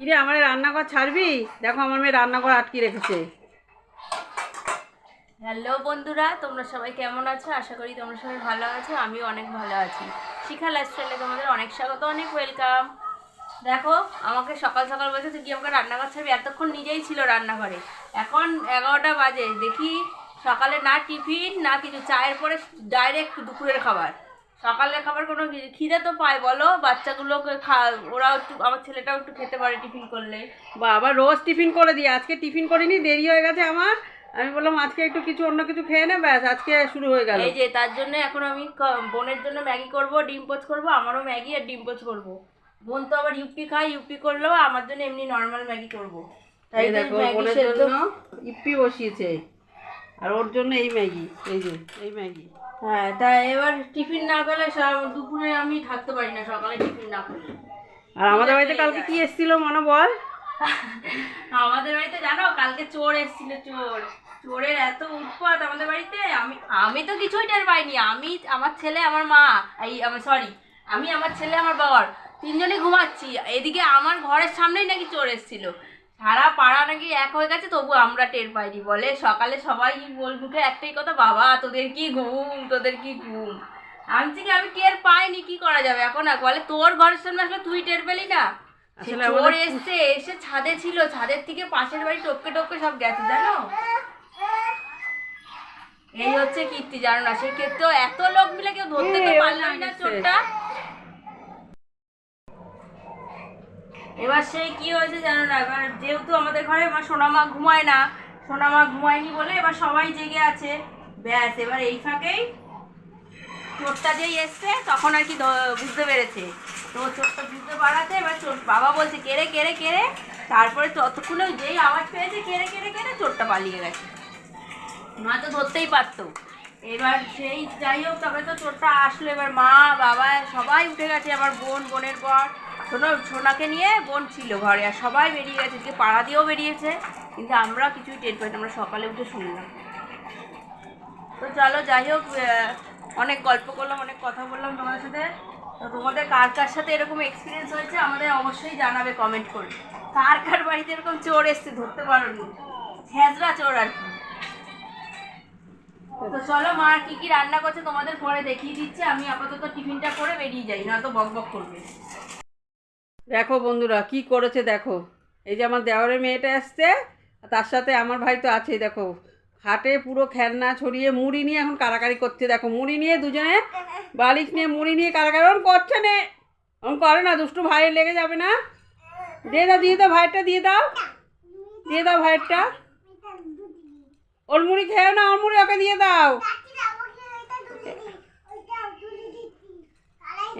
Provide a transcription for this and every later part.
কিরে, আমার রান্নাঘর ছাড়বি? দেখো আমার মেয়ে রান্নাঘর আটকে রেখেছে। হ্যালো বন্ধুরা, তোমরা সবাই কেমন আছো? আশা করি তোমরা সবাই ভালো আছো, আমিও অনেক ভালো আছি। শিখা লাইফস্টাইলে তোমাদের অনেক স্বাগত, অনেক ওয়েলকাম দেখো, আমাকে সকাল সকাল বলছে, তুই কি আমাকে রান্নাঘর ছাড়বি? এতক্ষণ নিজেই ছিল রান্নাঘরে। এখন এগারোটা বাজে, দেখি সকালে না টিফিন, না কিছু, চায়ের পরে ডাইরেক্ট দুপুরের খাবার। সকালের খাবার কোনো খিদে তো পায় বলো। বাচ্চাগুলোকে খা ওরাও একটু আমার ছেলেটাও একটু খেতে পারে টিফিন করলে। বাবা রোজ টিফিন করে দিই আজকে টিফিন করিনি দেরি হয়ে গেছে আমার। আমি বললাম আজকে একটু কিছু অন্য কিছু খেয়ে নে ব্যাস আজকে শুরু হয়ে গেল। এই যে তার জন্য এখন আমি বোনের জন্য ম্যাগি করব ডিম পোচ করব আমারও ম্যাগি আর ডিম পোচ করব। বোন তো আবার ইউপি খায় ইউপি করলেও আমার জন্য এমনি নর্মাল ম্যাগি করব। তাই দেখো বোনের জন্য ইপ্পি বসিয়েছে। আর ওর জন্য এই ম্যাগি এই যে এই ম্যাগি। হ্যাঁ তা এবার টিফিন না করলে দুপুরে আমি থাকতে পারি না সকালে টিফিন না করলে। আর আমাদের বাড়িতে কালকে কি এসেছিল মনে বল? আমাদের বাড়িতে জানো কালকে চোর এসেছিল চোর। চোরের এত উৎপাত আমাদের বাড়িতে আমি আমি তো কিছুই টের পাইনি। আমি আমার ছেলে আমার মা এই আমার সরি আমি আমার ছেলে আমার বাবার তিনজনই ঘুমাচ্ছি। এদিকে আমার ঘরের সামনেই নাকি চোর এসেছিল। সারা পাড়া নাকি এক হয়ে গেছে তবু আমরা টের পাইনি বলে সকালে সবাই বল মুখে একটাই কথা বাবা তোদের কি ঘুম তোদের কি ঘুম? আমি থেকে আমি টের পাইনি কি করা যাবে এখন আর? বলে তোর ঘরের সামনে আসলে তুই টের পেলি না? চোর এসছে এসে ছাদে ছিল ছাদের থেকে পাশের বাড়ি টপকে টপকে সব গেছে জানো? এই হচ্ছে কীর্তি জানো না? সে ক্ষেত্রেও এত লোক মিলে কেউ ধরতে তো পারলাম না চোরটা। এবার সেই কি হয়েছে জানো না? এবার যেহেতু আমাদের ঘরে আমার সোনামা ঘুমায় না, সোনামা ঘুমায়নি বলে এবার সবাই জেগে আছে। ব্যাস, এবার এই ফাঁকেই চোরটা যেই এসছে, তখন আর কি বুঝতে পেরেছে। তো চোরটা বুঝতে পারাতে এবার চোর বাবা বলছে, কেড়ে কেড়ে কেড়ে। তারপরে ততক্ষণে যেই আওয়াজ পেয়েছে, কেড়ে কেড়ে কেড়ে, চোরটা পালিয়ে গেছে। মা তো ধরতেই পারতো। এবার সেই যাই হোক, তবে তো চোরটা আসলো। এবার মা, বাবা সবাই উঠে গেছে, আমার বোন, বোনের পর। শোনো সোনাকে নিয়ে বোন ছিল ঘরে আর সবাই বেরিয়ে গেছে। যে পাড়া দিয়েও বেরিয়েছে, কিন্তু আমরা কিছুই টের পাইনি আমরা সকালে উঠে শুনলাম। তো চলো, যাই হোক অনেক গল্প করলাম, অনেক কথা বললাম তোমাদের সাথে। তো তোমাদের কার কার সাথে এরকম এক্সপিরিয়েন্স হয়েছে, আমাদের অবশ্যই জানাবে কমেন্ট করে। কার কার বাড়িতে এরকম চোর এসছে, ধরতে পারোনি ছেঁচড়া চোর আর কি। তো চলো, মা কি কি রান্না করছে তোমাদের পরে দেখিয়ে দিচ্ছে। আমি আপাতত টিফিনটা করে বেরিয়ে যাই না তো বক বক করবে। দেখো বন্ধুরা, কি করেছে দেখো। এই যে আমার দেওয়ারের মেয়েটা আসছে তার সাথে আমার ভাই তো আছেই, দেখো। হাটে পুরো খেলনা ছড়িয়ে মুড়ি নিয়ে এখন কারাকারি করছে, দেখো। মুড়ি নিয়ে দুজনে বালিশ নিয়ে মুড়ি নিয়ে কারাকারি, ওরম করছে নে। ওরম করে না, দুষ্টু ভাইয়ের লেগে যাবে না। দিয়ে দাও দিয়ে দাও ভাইয়েরটা, দিয়ে দাও। দিয়ে দাও ভাইয়েরটা। ওর মুড়ি খেয়ে না ওর মুড়ি ওকে দিয়ে দাও।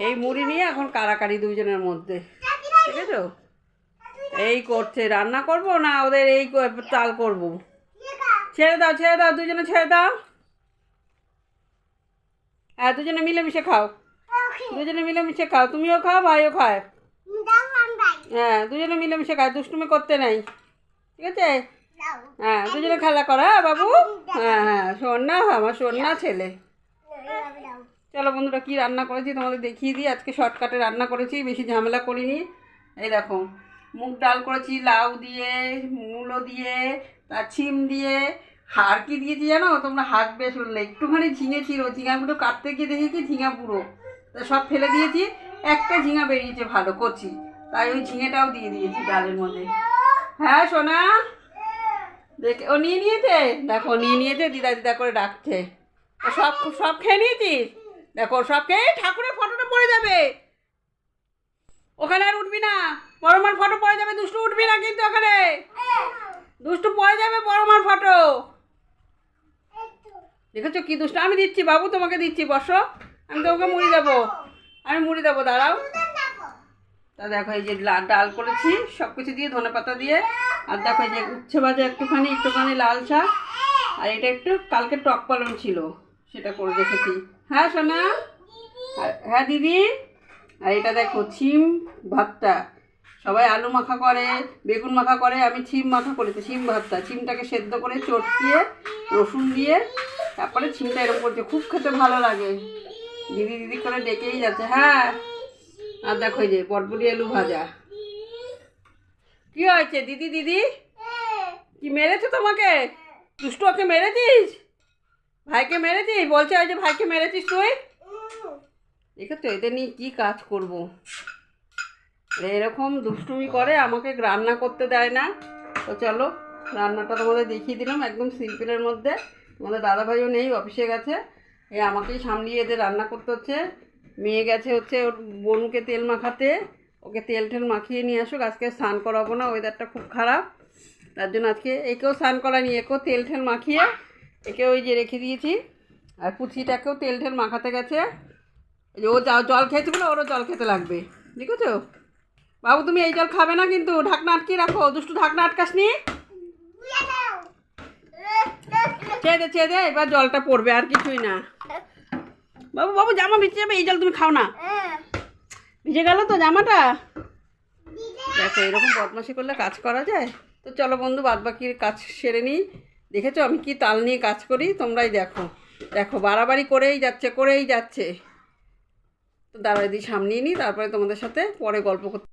এই মুড়ি নিয়ে এখন কারাকারি দুজনের মধ্যে। ঠিক আছে? এই করছে। রান্না করব না ওদের এই চাল করব? ছেড়ে দাও ছেড়ে দাও, দুজনে ছেড়ে দাও। হ্যাঁ দুজনে মিলেমিশে খাও। দুজনে মিলেমিশে খাও। তুমিও খাও, ভাইও খায়। হ্যাঁ দুজনে মিলেমিশে খায়। দুষ্টুমি করতে নাই। ঠিক আছে? হ্যাঁ দুজনে খেলা করো হ্যাঁ বাবু? হ্যাঁ হ্যাঁ সোনা আমার সোনা ছেলে। চলো বন্ধুরা, কি রান্না করেছি তোমাদের দেখিয়ে দিই। আজকে শর্টকাটে রান্না করেছি, বেশি ঝামেলা করিনি। এই দেখো, মুগ ডাল করেছি, লাউ দিয়ে, মূলো দিয়ে ছিম দিয়ে হার কি দিয়েছি জানো? তোমরা হাসবে শুনলে একটুখানি ঝিঙে ছিল ঝিঙাগুলো কাটতে গিয়ে দেখেছি ঝিঙা পুরো তা সব ফেলে দিয়েছি, একটা ঝিঙা বেরিয়েছে ভালো, কচি। তাই ওই ঝিঙেটাও দিয়ে দিয়েছি ডালের মধ্যে। হ্যাঁ সোনা? দেখে, ও নিয়ে নিয়েছে? দেখো নিয়ে নিয়েছে, দিদা দিদা করে ডাকছে। সব সব খেয়ে নিয়েছিস? দেখো সব খেয়ে, ঠাকুরের ফটোটা পড়ে যাবে। ওখানে আর উঠবি না। বড়মার ফটো পড়ে যাবে, দুষ্টু উঠবি না কিন্তু ওখানে। দুষ্টু পড়ে যাবে বড়মার ফটো দেখেছ কি দুষ্টু? আমি দিচ্ছি, বাবু তোমাকে দিচ্ছি, বসো। আমি তোমাকে মুড়ি দেবো। আমি মুড়ি দেবো, দাঁড়াও। তা দেখো এই যে লা- ডাল করেছি সব কিছু দিয়ে ধনে পাতা দিয়ে। আর দেখো এই যে উচ্ছে ভাজা একটুখানি একটুখানি লাল শাক। আর এটা একটু কালকে টক পালন ছিল, সেটা করে রেখেছি হ্যাঁ সোনা? হ্যাঁ দিদি? আর এটা দেখো, ছিম ভাতটা। সবাই আলু মাখা করে, বেগুন মাখা করে, আমি ছিম মাখা করেছি, ছিম ভাতটা। ছিমটাকে সেদ্ধ করে চটকিয়ে, রসুন দিয়ে, তারপরে ছিমটা এরকম করছে। খুব খেতে ভালো লাগে। দিদি দিদি করে ডেকেই যাচ্ছে হ্যাঁ। আর দেখো যে, বটবটি আলু ভাজা। কি হয়েছে দিদি দিদি? কি মেরেছে তোমাকে? দুষ্টু ওকে মেরেছিস? ভাইকে মেরেছিস? বলছে ওই যে ভাইকে মেরেছিস তুই? দেখেছ এদের নিয়ে কী কাজ করব? এরকম দুষ্টুমি করে, আমাকে রান্না করতে দেয় না। তো চলো, রান্নাটা তোমাদের দেখিয়ে দিলাম একদম সিম্পলের মধ্যে। তোমাদের দাদাভাইও নেই, অফিসে গেছে। এ আমাকেই সামলিয়ে এদের রান্না করতে হচ্ছে। মেয়ে গেছে হচ্ছে ওর বোনকে তেল মাখাতে। ওকে তেল টেল মাখিয়ে নিয়ে আসুক, আজকে স্নান করাবো না ওয়েদারটা খুব খারাপ। তার জন্য আজকে একেও স্নান করানি একেও তেল ঠেল মাখিয়ে একে ওই যে রেখে দিয়েছি। আর পুচিটাকেও তেল ঠেল মাখাতে গেছে। যে ও জল খেয়েছে বলে ওরও জল খেতে লাগবে। দেখেছ? বাবু, তুমি এই জল খাবে না কিন্তু। ঢাকনা আটকিয়ে রাখো। দুষ্টু, ঢাকনা আটকাস নি? ছেড়ে দে ছেড়ে দে। এবার জলটা পড়বে, আর কিছুই না। বাবু বাবু, জামা ভিজে যাবে, এই জল তুমি খাও না। ভিজে গেল তো জামাটা? দেখো, এরকম বদমাশি করলে কাজ করা যায়? তো চলো বন্ধু বাদ বাকির কাজ সেরে নিই। দেখেছ আমি কি তাল নিয়ে কাজ করি? তোমরাই দেখো। দেখো, বাড়াবাড়ি করেই যাচ্ছে করেই যাচ্ছে। তো দাঁড়াই দিই সামনেই নিই তারপরে তোমাদের সাথে পরে গল্প করতে